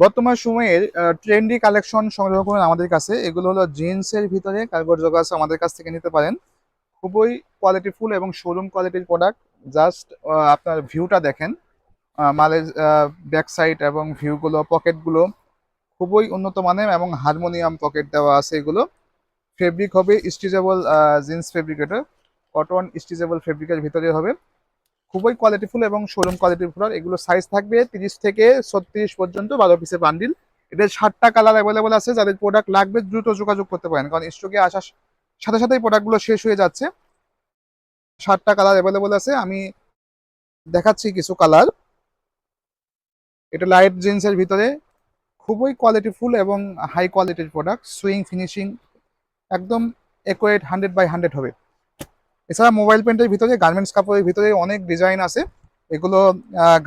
বর্তমান সময়ের trendy collection সংগ্রহ করুন আমাদের কাছে। এগুলো হলো জিন্সের ভিতরে কার্গোর জোগাস আমাদের কাছ থেকে নিতে পারেন। খুবই কোয়ালিটিফুল এবং শোরুম কোয়ালিটির প্রোডাক্ট জাস্ট আপনার ভিউটা দেখেন। মালের ব্যাক সাইড এবং ভিউগুলো পকেটগুলো খুবই উন্নত মানের এবং হারমোনিয়াম পকেট দেওয়া আছে এগুলো। ফেব্রিক হবে stitchable jeans fabricator cotton stitchable ফেব্রিকের ভিতরে হবে। খুবই কোয়ালিটিফুল এবং শোরুম কোয়ালিটির প্রোডাক্ট এগুলো সাইজ থাকবে তিরিশ থেকে ছত্রিশ পর্যন্ত বারো পিসের বান্ডিল এদের ষাটটা কালার অ্যাভেলেবল আছে। যাদের প্রোডাক্ট লাগবে, দ্রুত যোগাযোগ করতে পারেন। কারণ স্টকে আসার সাথে সাথেই প্রোডাক্টগুলো শেষ হয়ে যাচ্ছে। ষাটটা কালার অ্যাভেলেবল আছে। আমি দেখাচ্ছি কিছু কালার এটা লাইট জিন্সের ভিতরে। খুবই কোয়ালিটিফুল এবং হাই কোয়ালিটির প্রোডাক্ট সুইং ফিনিশিং একদম একুরেট হান্ড্রেড বাই হান্ড্রেড হবে। এছাড়া মোবাইল প্যান্টের ভিতরে গার্মেন্টস কাপড়ের ভিতরে অনেক ডিজাইন আছে। এগুলো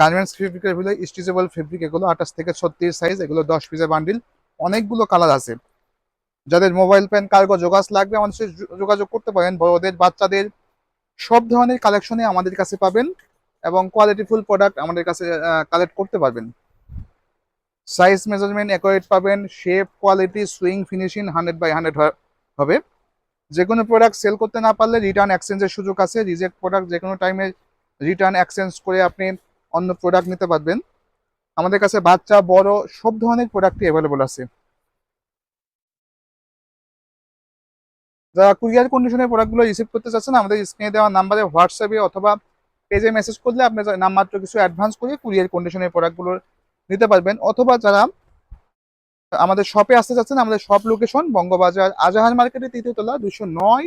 গার্মেন্টস ফেব্রিকের ভিতরে স্টিচেবল ফেব্রিক এগুলো আঠাশ থেকে ছত্রিশ সাইজ এগুলো দশ পিসের বান্ডিল অনেকগুলো কালার আছে। যাদের মোবাইল প্যান্ট কার্গো যোগাস লাগবে, আমাদের সাথে যোগাযোগ করতে পারেন। বড়দের, বাচ্চাদের, সব ধরনের কালেকশনে আমাদের কাছে পাবেন এবং কোয়ালিটিফুল প্রোডাক্ট আমাদের কাছে কালেক্ট করতে পারবেন। সাইজ মেজারমেন্ট অ্যাকোরেট পাবেন shape quality sewing finishing hundred by hundred হবে। যে কোনো প্রোডাক্ট সেল করতে না পারলে রিটার্ন এক্সচেঞ্জের সুযোগ আছে। রিজেক্ট প্রোডাক্ট যে কোনো টাইমে রিটার্ন এক্সচেঞ্জ করে আপনি অন্য প্রোডাক্ট নিতে পারবেন। আমাদের কাছে বাচ্চা, বড় সব ধরনের প্রোডাক্টই অ্যাভেলেবল আছে। যারা কুরিয়ার কন্ডিশনের প্রোডাক্টগুলো রিসিভ করতে চাচ্ছেন, আমাদের স্ক্রিনে দেওয়া নাম্বারে হোয়াটসঅ্যাপে অথবা পেজে মেসেজ করলে আপনি নামমাত্র কিছু অ্যাডভান্স করে কুরিয়ার কন্ডিশনের প্রোডাক্টগুলো নিতে পারবেন। অথবা যারা আমাদের শপে আসতে চাচ্ছেন আমাদের শপ লোকেশন বঙ্গবাজার আজাহার মার্কেটের তৃতীয় তলা দুশো নয়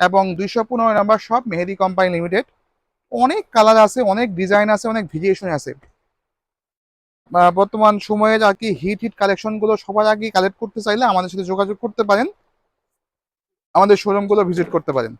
এবং দুইশো পনেরো নম্বর শপ মেহেদি কোম্পানি লিমিটেড অনেক কালার আছে, অনেক ডিজাইন আছে, অনেক ভেরিয়েশন আছে। বর্তমান সময়ের আর কি হিট হিট কালেকশনগুলো সবার আগে কালেক্ট করতে চাইলে আমাদের সাথে যোগাযোগ করতে পারেন। আমাদের শোরুমগুলো ভিজিট করতে পারেন।